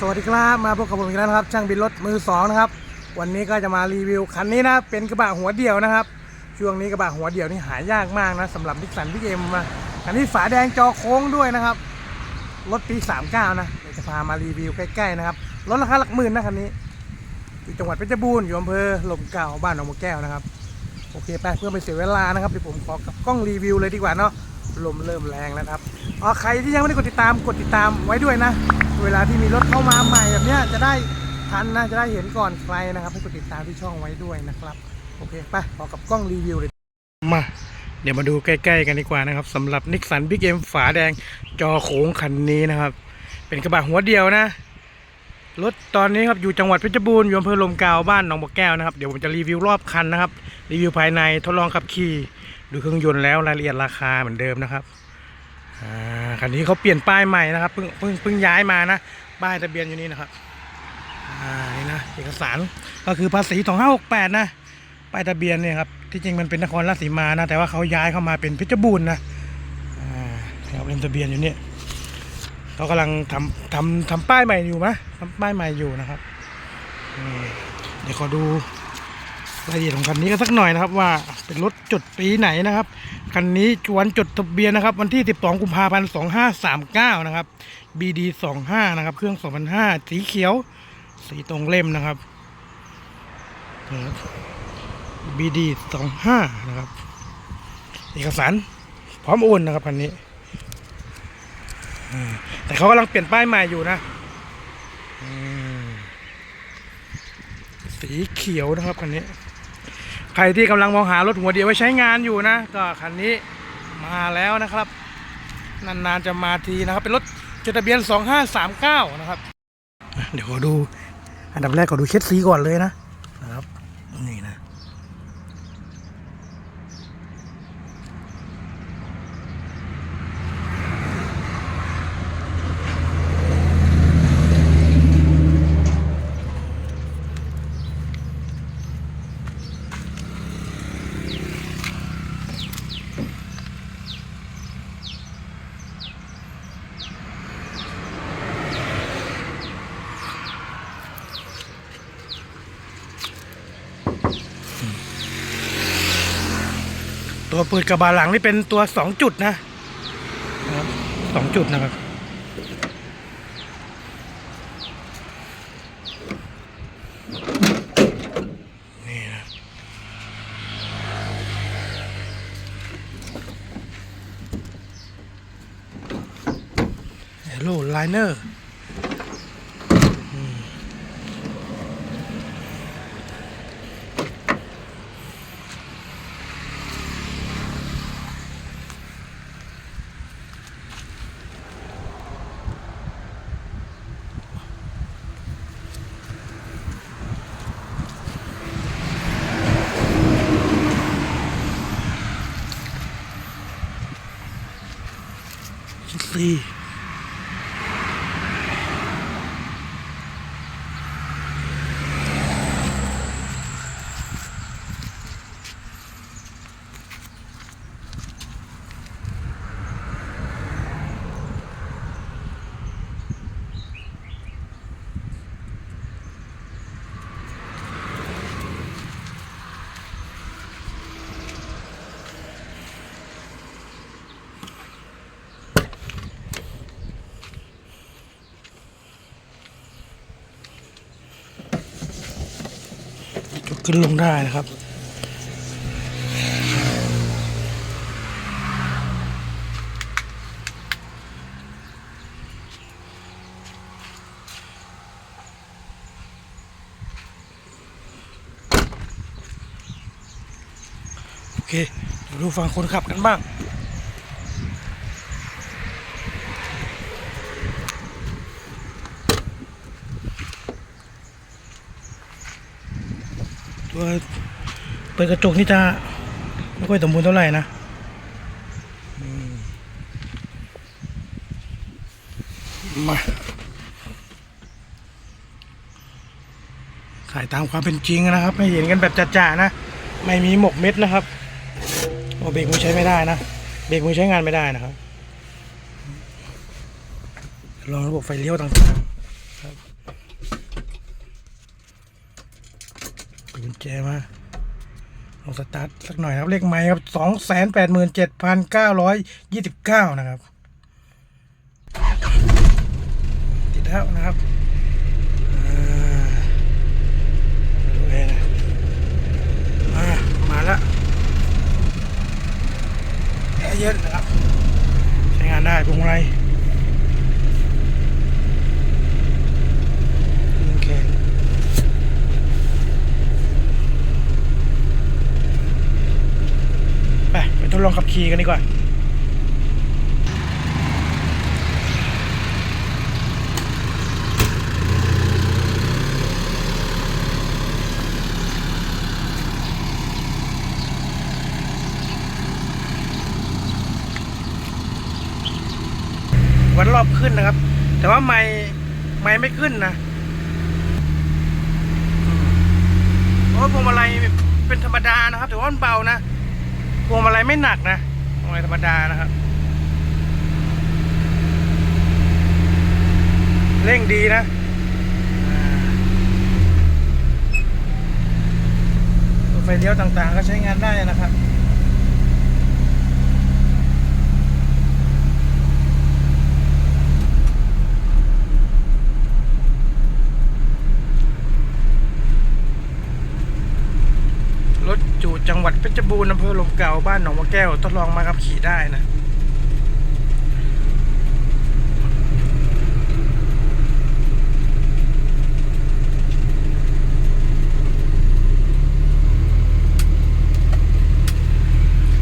สวัสดีครับมาพบกับผมอีกแล้วนะครับช่างบินรถมือสองนะครับ วันนี้ก็จะมารีวิวคันนี้นะเป็นกระบะหัวเดี่ยวนะครับ ช่วงนี้กระบะหัวเดี่ยวนี่หายากมากนะสำหรับนิสสันพิกเอ็มมาคันนี้ฝาแดงจอโค้งด้วยนะครับรถปี 39 นะเดี๋ยวจะพามารีวิวใกล้ๆนะครับรถราคาหลักหมื่นนะคันนี้อยู่จังหวัดเพชรบูรณ์อยู่อำเภอลมเก่าบ้านหนองมะแก้วนะครับโอเคไปเพื่อไม่เสียเวลานะครับเดี๋ยวผมขอกับกล้องรีวิวเลยดีกว่าเนาะลมเริ่มแรงแล้วครับอ๋อใครที่ยังไม่ได้กดติดตามกดติดตามไว้ด้วยนะ เวลาที่มีรถเข้ามาใหม่แบบเนี้ยจะได้ทันนะจะได้เห็นก่อนใครนะครับให้กดติดตามที่ช่องไว้ด้วยนะครับโอเคไปขอกับกล้องรีวิวเลยมาเดี๋ยวมาดูใกล้ๆกันดีกว่านะครับสำหรับนิสสันบิ๊กเอ็มฝาแดงจอโค้งคันนี้นะครับ เป็นกระบะหัวเดียวนะรถตอนนี้ครับอยู่จังหวัดเพชรบูรณ์อยู่อำเภอลมกาวบ้านหนองบัวแก้วนะครับเดี๋ยวผมจะรีวิวรอบคันนะครับ รีวิวภายในทดลองขับขี่ดูเครื่องยนต์แล้วรายละเอียดราคาเหมือนเดิมนะครับ คันนี้เขาเปลี่ยนป้ายใหม่นะครับเพิ่งเพิ่งเพิ่งย้ายมานะป้ายทะเบียนอยู่นี่นะครับอ่านี่นะเอกสารก็คือภาษี2568นะป้ายทะเบียนเนี่ยครับที่จริงมันเป็นนครราชสีมานะแต่ว่าเขาย้ายเข้ามาเป็นเพชรบูรณ์นะอ่าครับเป็นทะเบียนอยู่เนี่ยเขากำลังทำทำทำป้ายใหม่อยู่ไหมทำป้ายใหม่อยู่นะครับเดี๋ยวขอดู รายละเอียดของคันนี้กันสักหน่อยนะครับว่าเป็นรถจดปีไหนนะครับคันนี้วันจดทะเบียนนะครับ วันที่ 12 กุมภาพันธ์ 2539 นะครับ BD 25นะครับ เครื่อง 2005 สีเขียว สีตรงเล่มนะครับ BD 25นะครับ เอกสารพร้อมโอนนะครับคันนี้แต่เขากำลังเปลี่ยนป้ายใหม่อยู่นะสีเขียวนะครับคันนี้ ใครที่กำลังมองหารถหัวเดียวไว้ใช้งานอยู่นะ ก็คันนี้มาแล้วนะครับ นานๆจะมาทีนะครับ เป็นรถจดทะเบียน 2539 นะครับ เดี๋ยวขอดูอันดับแรกขอดูเช็ดสีก่อนเลยนะนะครับนี่นะ ตัวปิดกระบะหลังนี่เป็นตัว2จุดนะสองจุดนะครับนี่นะเฮลโลไลเนอร์ สี่ยก ขึ้นลงได้นะครับโอเคเดี๋ยวดูฝั่งคนขับกันบ้าง เปิดกระจกนี่จะไม่ค่อยสมบูรณ์เท่าไหร่นะอืมมาถ่ายตามความเป็นจริงนะครับ ให้เห็นกันแบบจ่าๆนะ ไม่มีหมกเม็ดนะครับโอ้เบรกมือใช้ไม่ได้นะ เบรกมือใช้งานไม่ได้นะครับลองระบบไฟเลี้ยวต่างๆ ครับเปิดกุญ แจมาลองสตาร์ทสักหน่อยครับ เลขไม้ครับสองแสนแปดหมื่นเจ็ดพันเก้าร้อยยี่สิบเก้านะครับ ติดแล้วนะครับดูเองนะอ่ามาแล้วเย็นนะครับ ใช้งานได้พวงมาลัยโอเคไปไป ทดลองขับขี่กันดีกว่าวันรอบขึ้นนะครับ แต่ว่าไม่ไม่ไม่ขึ้นนะอืมเพราะพวงมาลัยเป็นธรรมดานะครับ แต่ว่ามันเบานะ พวงมาลัยไม่หนักนะพวงมาลัยธรรมดานะครับ เร่งดีนะไฟเลี้ยวต่างๆ ก็ใช้งานได้นะครับ รถ จังหวัดเพชรบูรณ์อำเภอลมเก่าบ้านหนองมะแก้วทดลองมาขับขี่ได้นะ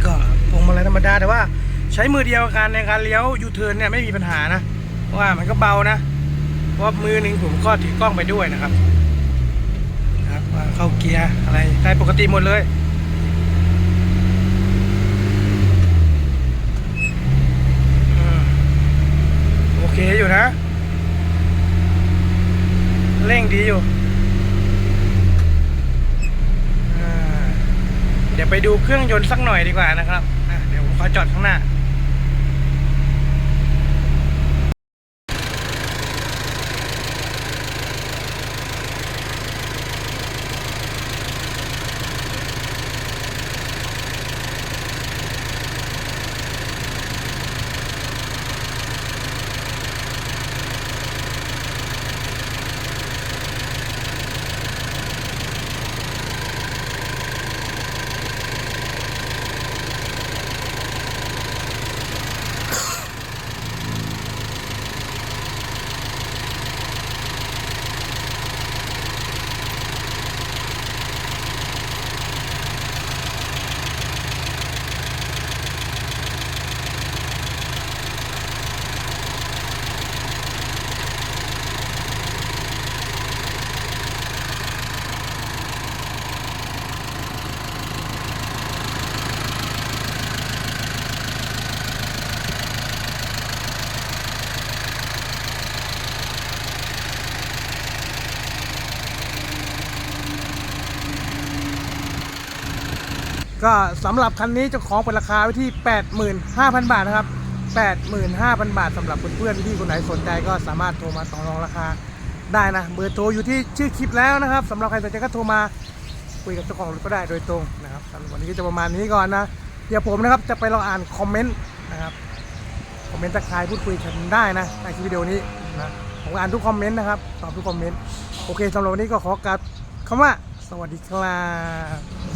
ก็พวงมาลัยธรรมดาแต่ว่าใช้มือเดียวกันในการเลี้ยวยูเทิร์นเนี่ยไม่มีปัญหานะเพราะว่ามันก็เบานะเพราะว่ามือหนึ่งผมก็ถือกล้องไปด้วยนะครับครับว่าเข้าเกียร์อะไรได้ปกติหมดเลยอืมโอเคอยู่นะ เร่งดีอยู่อ่าเดูเครื่องยนต์สักหน่อยดีกว่านะครับเดี๋ยวผมขอจอดข้างหน้า ก็สำหรับคันนี้เจ้าของเปิดราคาไว้ที่ 85,000 บาทนะครับ 85,000 บาทสำหรับเพื่อนๆที่คนไหนสนใจก็สามารถโทรมาต่อรองราคาได้นะ เบอร์โทรอยู่ที่ชื่อคลิปแล้วนะครับสำหรับใครสนใจก็โทรมาคุยกับเจ้าของรถก็ได้โดยตรงนะครับสำหรับวันนี้ก็จะประมาณนี้ก่อนนะ เดี๋ยวผมนะครับจะไปลองอ่านคอมเมนต์นะครับคอมเมนต์ทักทายพูดคุยกันได้นะในคลิปวิดีโอนี้นะผมอ่านทุกคอมเมนต์นะครับตอบทุกคอมเมนต์โอเคสำหรับวันนี้ก็ขอกราบคำว่าสวัสดีครับ